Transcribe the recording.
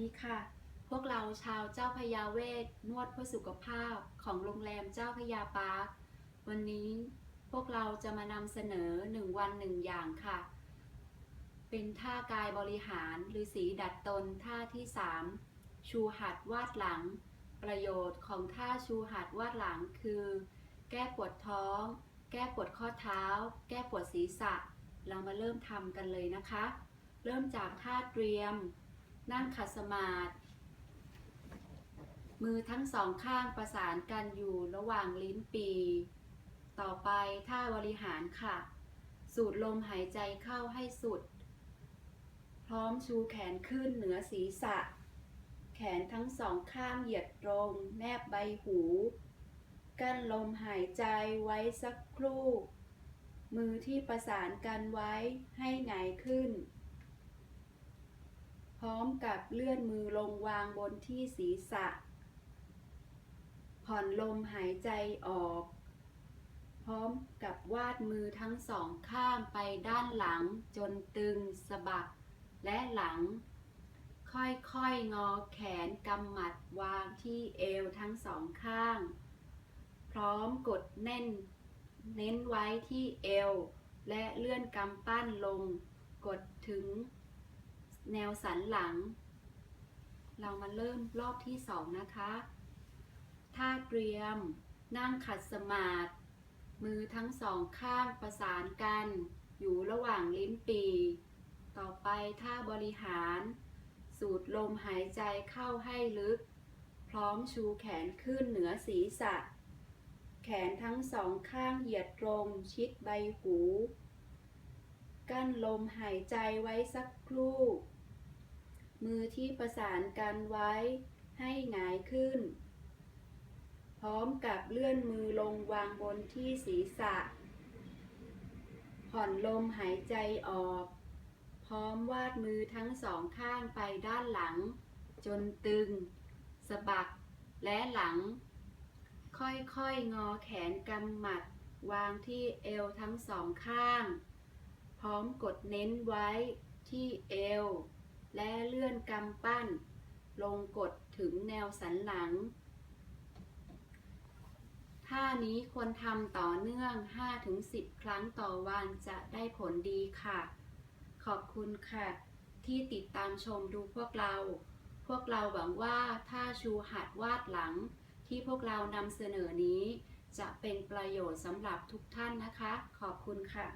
ดีค่ะ พวกเราชาวเจ้าพยาเวทนวดเพื่อสุขภาพของโรงแรมเจ้าพยาปาร์ควันนี้พวกเราจะมานำเสนอหนึ่งวันหนึ่งอย่างค่ะ เป็นท่ากายบริหารหรือสีดัดตนท่าที่ 3 ชูหัดวาดหลัง ประโยชน์ของท่าชูหัดวาดหลังคือ แก้ปวดท้อง แก้ปวดข้อเท้า แก้ปวดศีรษะ เรามาเริ่มทำกันเลยนะคะ เริ่มจากท่าเตรียม นั่งขัดสมาธิมือทั้งสองข้างประสานกันอยู่ระหว่างลิ้นปี ต่อไปท่าบริหารค่ะ สูดลมหายใจเข้าให้สุด พร้อมชูแขนขึ้นเหนือศีรษะ แขนทั้งสองข้างเหยียดตรง แนบใบหู กั้นลมหายใจไว้สักครู่ มือที่ประสานกันไว้ให้หงายขึ้น พร้อมกับเลื่อนมือลงวางบนที่ศีรษะ ผ่อนลมหายใจออก พร้อมกับวาดมือทั้งสองข้างไปด้านหลังจนตึงสะบักและหลัง ค่อยๆ งอแขนกำหมัดวางที่เอวทั้งสองข้าง พร้อมกดแน่น เน้นไว้ที่เอว และเลื่อนกำปั้นลง กดถึง แนวสันหลัง เรามาเริ่มรอบที่สองนะคะท่าเตรียม นั่งขัดสมาธิมือทั้งสองข้างประสานกัน อยู่ระหว่างลิ้นปี ต่อไปท่าบริหาร สูดลมหายใจเข้าให้ลึก พร้อมชูแขนขึ้นเหนือศีรษะ แขนทั้งสองข้างเหยียดตรงชิดใบหู กั้นลมหายใจไว้สักครู่ มือที่ประสานกันไว้ให้หงายขึ้น พร้อมกับเลื่อนมือลงวางบนที่ศีรษะ ผ่อนลมหายใจออก พร้อมวาดมือทั้งสองข้างไปด้านหลัง จนตึง สะบัก และหลัง ค่อยๆ งอแขนกำหมัด วางที่เอวทั้งสองข้าง พร้อมกดเน้นไว้ที่เอว และเลื่อนกำปั้น ลงกดถึงแนวสันหลัง ท่านี้ควรทำต่อเนื่อง 5-10 ครั้งต่อวันจะได้ผลดีค่ะ ขอบคุณค่ะ ที่ติดตามชมดูพวกเรา พวกเราหวังว่าถ้าชูหัดวาดหลัง ที่พวกเรานำเสนอนี้ จะเป็นประโยชน์สำหรับทุกท่านนะคะ ขอบคุณค่ะ